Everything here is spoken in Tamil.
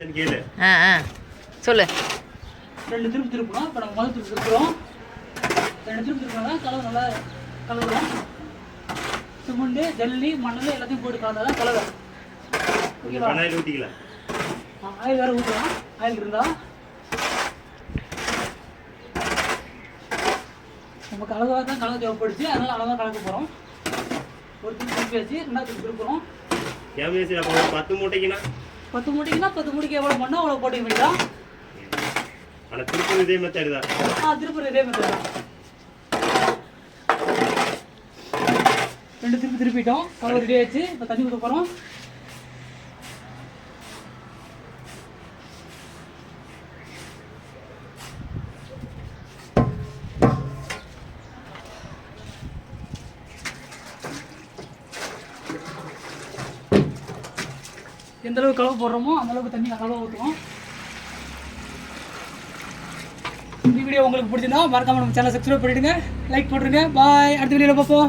கேளு. ஆ ஆ. சொல்லு. ரெண்டு திருப்பி திருப்பணும் இப்போ நம்ம முதல் திருப்பி திருப்புறோம். ரெண்டு திருப்பி திருப்பினா கலவை நல்லா கலவுறோம் சிமெண்டு ஜல்லி மணல் எல்லாத்தையும் போட்டு கலந்தா தான் கலவை ஓகேவா? கண்ணாயில் ஊற்றிக்கலாம் ஆயில் வேறு ஊற்றலாம் ஆயில் இருந்தா. நமக்கு அளவாக தான் கலவை தேவைப்படுச்சு. அதனால அளவாக கலக்க போகிறோம் ஒரு திருப்பி திருப்பி வச்சு ரெண்டாவது திருப்பி திருப்புறோம். பத்து மூட்டைக்குண்ணா பத்து மூட்டைக்குன்னா பத்து மூட்டைக்கு எவ்வளோ பண்ணோம் அவ்வளோ போட்டுக்க வேண்டியதான் ஆனால் திருப்பி இதே மெத்தட் தான் ஆ திருப்பூர் இதே மாதிரி தான் ரெண்டு திருப்பி திருப்பிட்டோம். கலவை ரெடி ஆயிடுச்சு. இப்போ தண்ணி ஊற்ற போகிறோம் எந்த அளவுக்கு கலவு போடுறோமோ அந்த அளவுக்கு தண்ணி கலவை ஊற்றுவோம் இந்த வீடியோ உங்களுக்கு பிடிச்சிருந்தா மறக்காம நம்ம சேனல் சப்ஸ்கிரைப் பண்ணிவிடுங்க லைக் போட்டுருங்க. பாய் அடுத்த வீடியோவில் பார்ப்போம்.